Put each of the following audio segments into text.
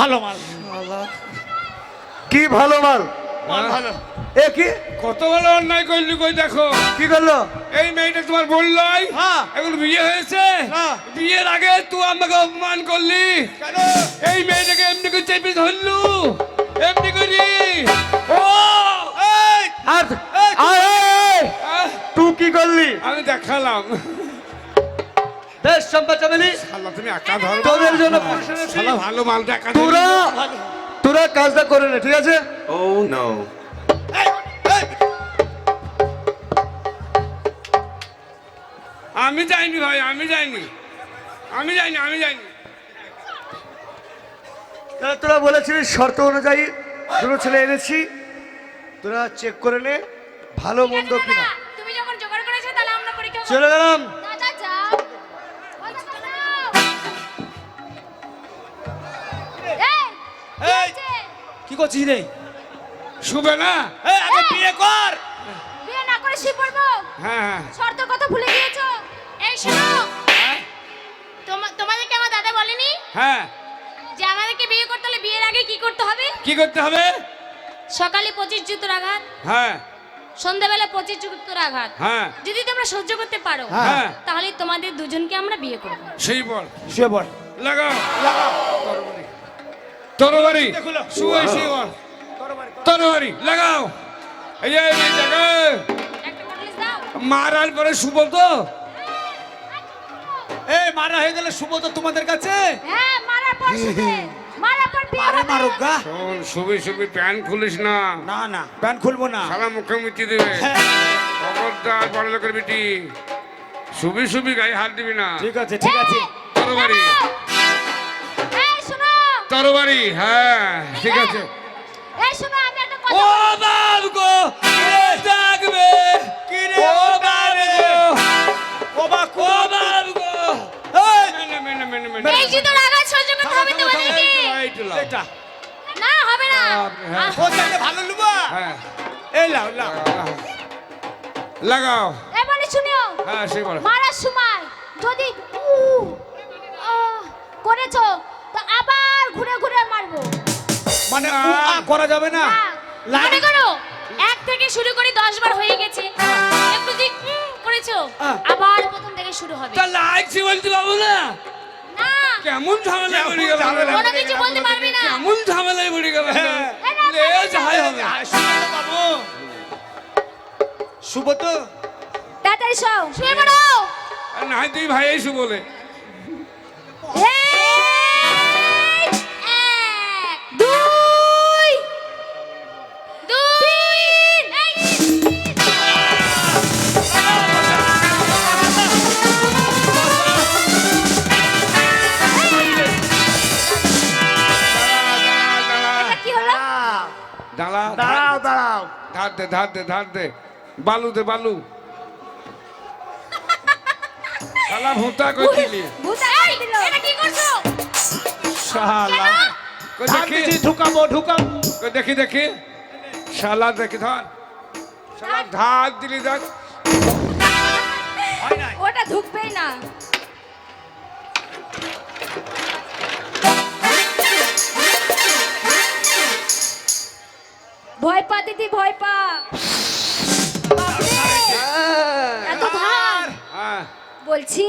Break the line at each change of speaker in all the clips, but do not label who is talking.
ভালো মাল।
কি ভালো মাল?
মাল ভালো।
এ কি?
কত বড় অন্যায় করলি কই দেখো।
কি করল?
এই মেয়েটা তোমার বললাই
হ্যাঁ।
এখন বিয়ে হয়েছে।
না।
বিয়ের আগে তুই আমাকে অপমান করলি।
কেন?
এই মেয়েটাকে এমনি করে চেপে ধরলু। এমনি করি। ও!
আর আর
আহ,
তুই কি করলি?
আমি দেখালাম।
বেশ চম্পা চামেলি
তুমি একা ধরো
তোদের জন্য
শালা ভালো মালটা একা
তোরা। তোরা কাজটা করে নে ঠিক আছে?
Oh no.
এই, এই,
আমি যাইনি ভাই আমি যাইনি। আমি যাইনি আমি যাইনি।
তোরা বলেছিলিস শর্ত অনুযায়ী দুটো ছেলে এনেছি। তোরা চেক করে নে ভালো মন্দ কিনা।
তুমি যখন জোগাড় করেছ তাহলে আমরা পরীক্ষা
চলে গেলাম।
কি করছিস রে?
শুবে না?
এই আগে বিয়ে কর।
বিয়ে না করে শুয়ে পড়ব।
হ্যাঁ হ্যাঁ।
শর্ত কথা ভুলে গিয়েছো? এই শোনো।
হ্যাঁ,
তোমা- তোমাদেরকে আমার দাদা বলেনি?
হ্যাঁ।
যে আমাদেরকে বিয়ে করতে হলে বিয়ের আগে কি করতে হবে?
কি করতে হবে?
সকালে পঁচিশ জুতোর আঘাত।
হ্যাঁ।
সন্ধ্যাবেলা পঁচিশ জুতোর আঘাত।
হ্যাঁ।
যদি তোমরা সহ্য করতে পারো
হ্যাঁ।
তাহলে তোমাদের দুজনকে আমরা বিয়ে করব।
সেই বল।
শুয়ে পড়
লাগাও। তরবারি। শুয়ে শুয়ে বল তরবারি লাগাও। এই মারার পরে শুভ তো।
এই মারা হয়ে গেলে শুভ তো তোমাদের কাছে?
হ্যাঁ মারার পর হবে।
মারুক গা।
প্যান্ট খুলিস না।
না না প্যান্ট খুলবো না।
সারা মুখে মুচি দেবে। খবরদার বড় লোকের বেটি শুবি শুবি গায়ে হাত দিবি না।
ঠিক আছে ঠিক আছে।
তরবারি। তরবারি হ্যাঁ ঠিক আছে।
এই শোনো আমি একটা
ও বাব গো কে
কি রে?
ও গো।
ও বা
ও গো।
এই
মেনে মেনে মেনে মেনে।
এই যে তোর আঘাত সহ্য করতে হবে তোমাদেরকে।
এটা।
না হবে না।
হ্যাঁ।
ও চাইলে ভালো লুবা?
হ্যাঁ।
এই লাও লাও।
লাগাও।
এবারে শুনিও।
হ্যাঁ সেই বলো।
মারার সময় যদি করেছ তো ঘুরে
মানে আ করা যাবে না।
মনে করো এক থেকে শুরু করে দশ বার হয়ে গেছে। একটু যদি করেছ?
হ্যাঁ।
আবার প্রথম থেকে শুরু হবে।
তা লাইছি বলতে পাবো না?
না।
কেমন ঝামেলা পড়ে গেল?
ঝামেলা?
কোনো কিছু বলতে পারবে না।
কেমন ঝামেলায় পড়ে গেল?
হ্যাঁ।
লে যাই হবে।
আ, শুভ তো শুভ তো।
তাড়াতাড়ি শুয়ে পড়ো।
আর না তুই ভাই এসু বলে। দাঁড়া
দাঁড়াও দাঁড়াও।
ধার দে ধার দে ধার দে। বালু দে বালু। শালা ভূতা কই দিলি
ভূতা এই, এটা কি করছ?
শালা।
কই দেখি।
ঢুকাবো ঢুকাবো।
কই দেখি দেখি। শালা দেখি ধর। শালা ধার দিলি দেখ
ওটা ঢুকবেই না। ভয় পা দিদি ভয় পা। এত ধার।
হ্যাঁ।
বলছি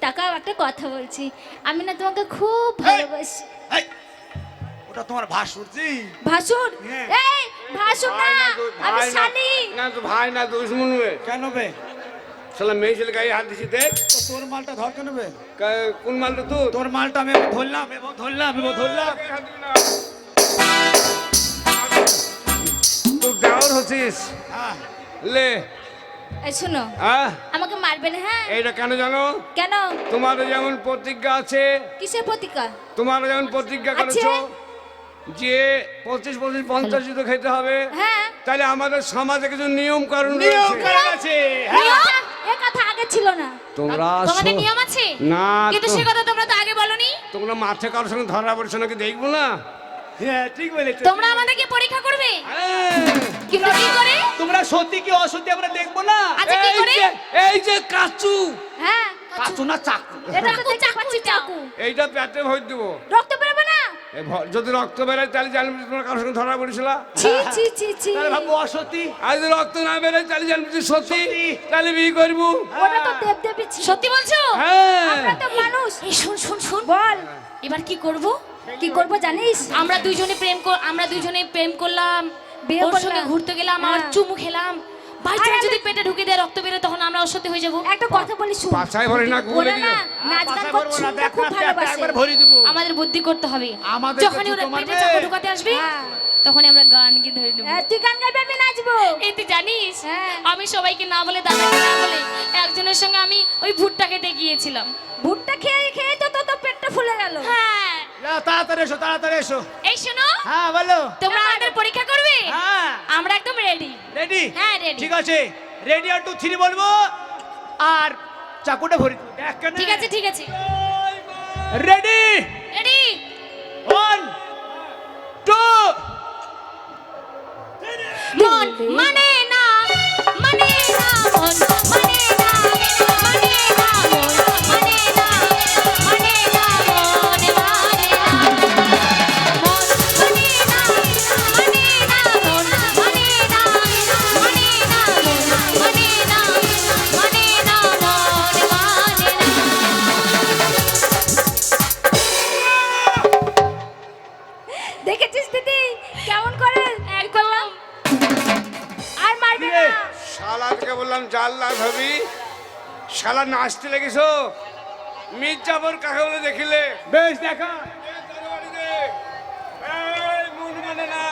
টাকা একটা কথা বলছি। আমি না তোমাকে খুব ভালোবাসি।
ওটা তোমার ভাসুর জি।
ভাসুর?
হ্যাঁ।
এই ভাসুর না
তো-
আমি
ভাই না-
শালি।
না তো ভাই না দুশ্মন
কেন বে?
শালা মেয়ে ছেলে গায়ে হাত দিছি দেখ।
তো তোর মালটা ধর কেন বে?
কা- কোন মালটা তুই
তোর মালটা আমি ধরলাম এবং ধরলাম এবং ধরলাম।
দেওয়ার হচ্ছিস
হ্যাঁ।
লে।
এই শোনো।
হ্যাঁ?
আমাকে মারবে না হ্যাঁ?
এইটা কেন জানো?
কেন?
তোমারও যেমন প্রতিজ্ঞা আছে
কিসের প্রতিকা
তোমারও যেমন প্রতিজ্ঞা করেছ যে পঁচিশ পঁচিশ পঞ্চাশ জুতো খেতে হবে
হ্যাঁ।
তাহলে আমাদের সমাজে কিছু নিয়ম কারণ
আছে হ্যাঁ।
এ কথা আগে ছিল না।
তোমরা
তোমাদের নিয়ম আছে?
না
কিন্তু সে কথা তোমরা তো আগে বলনি।
তোমরা মাঠে কারোর সঙ্গে ধরা পড়ছো নাকি দেখব না?
হ্যাঁ ঠিক বলেছ।
তোমরা আমাদেরকে পরীক্ষা করবে?
হ্যাঁ।
কিন্তু কি করে?
তোমরা সত্যি কি অসত্যি আমরা দেখব না?
আচ্ছা কি
এই
করে?
যে এই যে কাচু।
হ্যাঁ
কাচু। না চাকু?
এটা তো পাচ্ছি চাকু।
এইটা পেটে ভর দেবো।
রক্ত বেরোবে না?
এ যদি রক্ত বেরোয় তাহলে জানবি তোমার কারোর সঙ্গে ধরা পড়েছিল।
ছি ছি ছি ছি।
তাহলে ভাববো অসতী
আর যদি রক্ত না বেরোয় তাহলে জানবি যে সত্যি। তাহলে বিয়ে করব।
ওটা তো দেব দেবী ছিল।
সত্যি বলছো?
হ্যাঁ।
আমরা তো মানুষ।
এই শুন শুন শুন।
বল।
এবার কি করব?
কি করব জানিস?
আমরা দুইজনে প্রেম কর- আমরা দুইজনে প্রেম করলাম।
বিয়ে
ওর সঙ্গে
করলাম।
ঘুরতে গেলাম আর
হ্যাঁ।
চুমু খেলাম। বাই
আর আমি-
যদি পেটে ঢুকে দেয় রক্ত বেরোয় তখন আমরা ওর সাথে হয়ে যাব।
একটা কথা বলি শুন।
পাছায় ভরে না গুলে
ওরা
দিও
নাচ গান
পাশা
করতে
করব না দেখ
খুব
না পেটটা
ভালোবাসে।
একবার ভরি দেবো।
আমাদের বুদ্ধি করতে হবে।
আমাদের
যখনই ওরা
জুতো
পেটে
মারবে।
চাকু ঢুকাতে আসবে
হ্যাঁ।
তখনই আমরা গান কি ধরে নেব।
হ্যাঁ, তুই গান গাইবি আমি নাচবো।
এই তুই জানিস
হ্যাঁ।
আমি সবাইকে না বলে দাদাকে না বলে একজনের সঙ্গে আমি ওই ভুট্টা খেতে গিয়েছিলাম।
ভুট্টা খেয়ে খেয়ে তো তো তো পেটটা ফুলে গেল।
হ্যাঁ।
তাড়াতাড়ি এসো তাড়াতাড়ি এসো।
এই শোনো
হ্যাঁ বলো।
তোমরা আমাদের পরীক্ষা করবে?
হ্যাঁ।
আমরা একদম রেডি
রেডি
হ্যাঁ, ready।
ঠিক আছে। রেডি আর টু থ্রি বলব? আর চাকুটা ভরি
ঠিক আছে ঠিক আছে।
রেডি
রেডি
ওয়ান টু
মন মানে না মানে না মন না মানে
বললাম ভাবি শালা নাচতে লেগেছো? মির্জাফর কাকে বলে দেখিলে?
বেশ দেখা।
এই মন মানে না।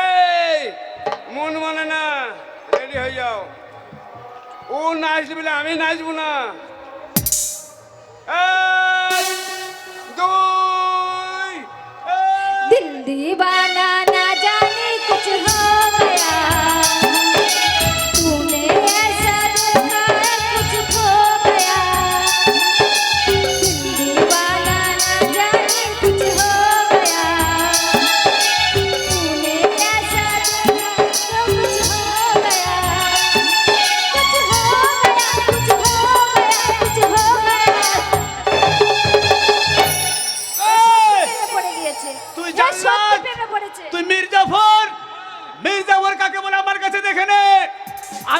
এই মন মানে না। রেডি হয়ে যাও। ও নাচবে বলে আমি নাচবো না। এই, দুই এই,
दिल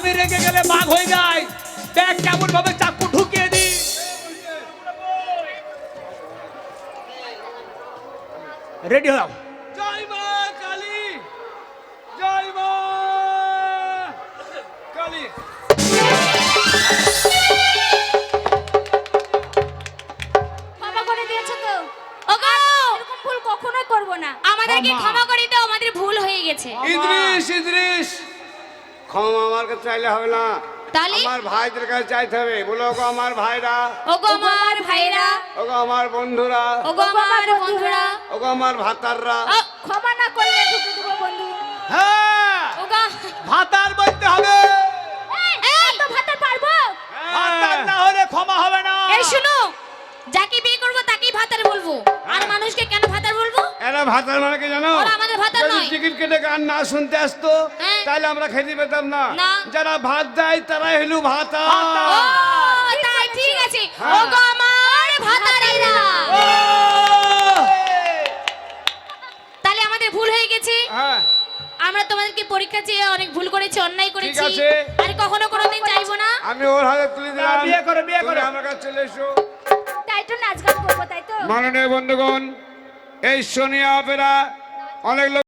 আমি রেগে গেলে বাঘ হয়ে যায়। দেখ কেমন ভাবে চাকু ঢুকিয়ে দি। রেডি হও।
চাইলে হবে না? আমার ভাইদের কাছে চাইতে হবে। বলো ওগো আমার ভাইরা।
ওগো আমার ভাইরা।
ওগো আমার বন্ধুরা।
ওগো আমার বন্ধুরা।
ওগো আমার ভাতাররা।
ও,
ক্ষমা না করলে ঢুকে দেবো বন্ধু।
হ্যাঁ।
ওগো।
ভাতার বলতে হবে।
এই তো ভাতে পারব?
ভাতার না হলে ক্ষমা হবে না।
এই শুনো। যাকে বিয়ে করব তাকেই ভাতার বলব। আর মানুষকে কেন ভাতার বলব?
এরা ভাতার মানে কি জানো টিকিট কেটে গান না শুনতে আসতো
হ্যাঁ।
তাহলে আমরা খেতে পেতাম না। যারা ভাত দেয় তারাই হলো ভাতা
ভাতা।
ও তাই ঠিক আছে
হ্যাঁ।
ওগো আমার ভাতারিরা
ও!
তাহলে আমাদের ভুল হয়ে গেছে আমরা তোমাদেরকে পরীক্ষা চেয়ে অনেক ভুল করেছি অন্যায় করেছি আর কখনো কোনোদিন চাইব না
আমি ওর হাতে তুলে দিলাম
বিয়ে করো, বিয়ে করো।
আমার কাছে চলে এসো
তাই তো নাচ গান করব তাই তো
মাননীয় বন্ধুগণ এই সোনিয়া অপেরা অনেক লোক